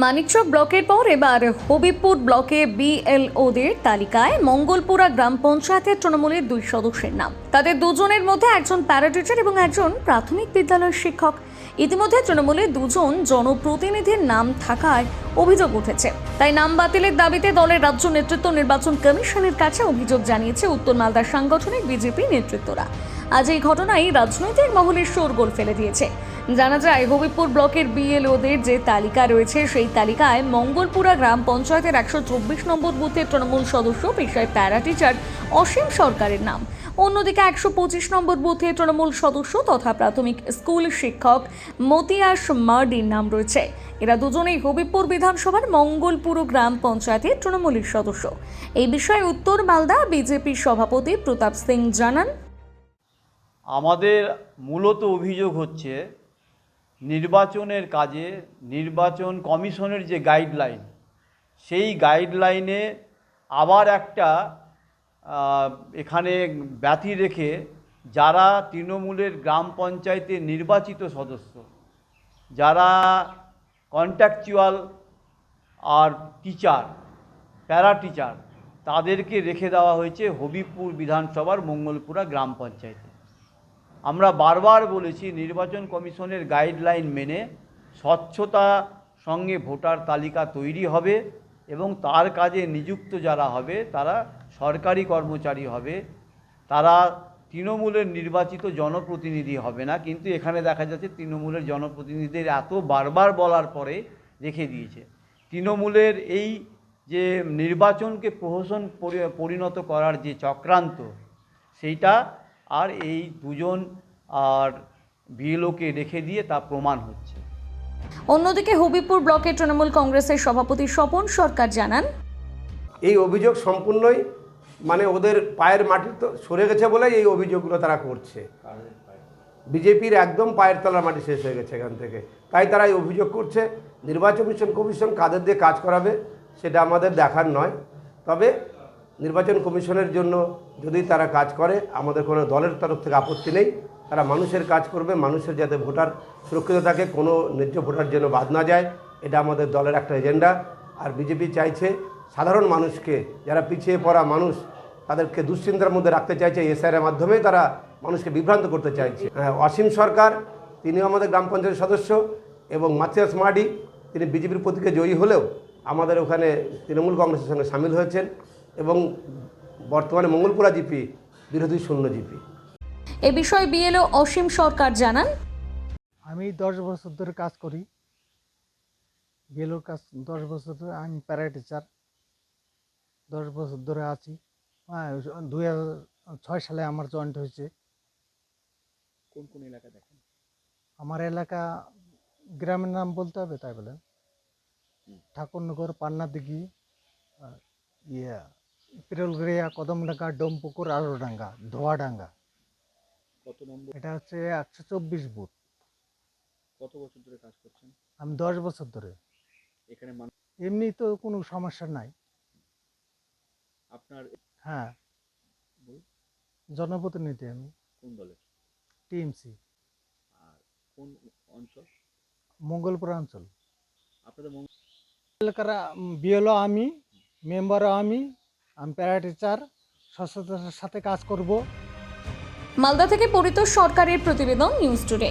মানিকচক ব্লকের পর এবার হবিবপুর ব্লকে বিএলওদের তালিকায় মঙ্গলপুরা গ্রাম পঞ্চায়েতের তৃণমূলের দুই সদস্যের নাম। তাদের দুজনের মধ্যে একজন প্যারাটিচার এবং একজন প্রাথমিক বিদ্যালয়ের শিক্ষক। ইতিমধ্যে তৃণমূলের দুজন জনপ্রতিনিধির নাম থাকায় অভিযোগ উঠেছে। তাই নাম বাতিলের দাবিতে দলের রাজ্য নেতৃত্ব নির্বাচন কমিশনের কাছে অভিযোগ জানিয়েছে উত্তর মালদার সাংগঠনিক বিজেপি নেতৃত্বরা। আজ এই ঘটনায় রাজনৈতিক মহলের শোরগোল ফেলে দিয়েছে। জানা যায়, হবিবপুর ব্লকের বিএলওদের যে তালিকা রয়েছে, সেই তালিকায় মঙ্গলপুরা গ্রাম পঞ্চায়েতের একশো চব্বিশ নম্বর বুথের তৃণমূল সদস্য, পেশায় প্যারা টিচার অসীম সরকারের নাম। অন্যদিকে একশো পঁচিশ নম্বর বুথে তৃণমূল সদস্য তথা প্রাথমিক স্কুল শিক্ষক মতিয়াস মার্ডির নাম রয়েছে। এরা দুজনেই হবিবপুর বিধানসভার মঙ্গলপুর গ্রাম পঞ্চায়েতের তৃণমূলের সদস্য। এই বিষয়ে উত্তর মালদা বিজেপির সভাপতি প্রতাপ সিং জানান। আমাদের মূলত অভিযোগ হচ্ছে নির্বাচনের কাজে, নির্বাচন কমিশনের যে গাইডলাইন সেই গাইডলাইনে আবার একটা এখানে ব্যতি রেখে যারা তৃণমূলের গ্রাম পঞ্চায়েতের নির্বাচিত সদস্য, যারা কন্ট্রাকচুয়াল আর টিচার প্যারা টিচার তাদেরকে রেখে দেওয়া হয়েছে হবিপুর বিধানসভার মঙ্গলপুরা গ্রাম পঞ্চায়েতে। আমরা বারবার বলেছি নির্বাচন কমিশনের গাইডলাইন মেনে স্বচ্ছতা সঙ্গে ভোটার তালিকা তৈরি হবে এবং তার কাজে নিযুক্ত যারা হবে, তারা সরকারি কর্মচারী হবে। তারা তৃণমূলের নির্বাচিত জনপ্রতিনিধি হবে না, কিন্তু এখানে দেখা যাচ্ছে তৃণমূলের জনপ্রতিনিধিদের এত বারবার বলার পরে রেখে দিয়েছে। তৃণমূলের এই যে নির্বাচনকে প্রহসন পরি- পরিণত করার যে চক্রান্ত, সেইটা আর এই দুজন আর বিএলওকে রেখে দিয়ে তা প্রমাণ হচ্ছে। অন্যদিকে হবিপুর ব্লকের তৃণমূল কংগ্রেসের সভাপতি স্বপন সরকার জানান এই অভিযোগ সম্পূর্ণই মানে ওদের পায়ের মাটি তো সরে গেছে বলেই এই অভিযোগগুলো তারা করছে। বিজেপির একদম পায়ের তলার মাটি শেষ হয়ে গেছে এখান থেকে। তাই তারা এই অভিযোগ করছে নির্বাচন কমিশন কমিশন কাদের দিয়ে কাজ করাবে সেটা আমাদের দেখার নয়। তবে নির্বাচন কমিশনের জন্য যদি তারা কাজ করে আমাদের কোনো দলের তরফ থেকে আপত্তি নেই। তারা মানুষের কাজ করবে মানুষের যাতে ভোটার সুরক্ষিত থাকে কোনো ন্যায্য ভোটার যেন বাদ না যায়। এটা আমাদের দলের একটা এজেন্ডা। আর বিজেপি চাইছে সাধারণ মানুষকে যারা পিছিয়ে পড়া মানুষ তাদেরকে দুশ্চিন্তার মধ্যে রাখতে চাইছে এসআইয়ের মাধ্যমে তারা মানুষকে বিভ্রান্ত করতে চাইছে। হ্যাঁ, অসীম সরকার তিনিও আমাদের গ্রাম পঞ্চায়েত সদস্য এবং মাথিয়াস মার্ডি তিনি বিজেপির প্রতীকে জয়ী হলেও আমাদের ওখানে তৃণমূল কংগ্রেসের সঙ্গে সামিল হয়েছেন। এবং বর্তমানে মঙ্গলপুরা জিপি বিরোধী শূন্য জিপি। এ বিষয়ে বিএলও অসীম সরকার জানান। আমি দশ বছর ধরে কাজ করি। গেলোর কাজ দশ বছর ধরে আমি প্যারা টিচার দশ বছর ধরে আছি। হ্যাঁ দুই হাজার ছয় সালে আমার জয়েন্ট হয়েছে। কোন কোন এলাকা দেখেন? আমার এলাকা গ্রামের নাম বলতে হবে তাই বলেন ঠাকুরনগর পান্নাদিঘি আর ইয়ে পিরলগড়িয়া কদমডাঙ্গা ডোমপুকুর আরোডাঙ্গা ধোয়াডাঙ্গা। কত নম্বর? এটা হচ্ছে একশো চব্বিশ বুথ। কত বছর ধরে কাজ করছেন? আমি দশ বছর ধরে। এখানে মানুষ এমনি তো কোনো সমস্যা নাই। আপনার হ্যাঁ। জনপ্রতিনিধি আমি। কোন দলের? টিএমসি। আর কোন অঞ্চল? মঙ্গলপুর অঞ্চল। আপনাদের এলাকার বিএলও আমি মেম্বারও আমি আমি প্যারা টিচার সচেতনতার সাথে কাজ করব। মালদা থেকে পরিত সরকারের প্রতিবেদন নিউজ টুডে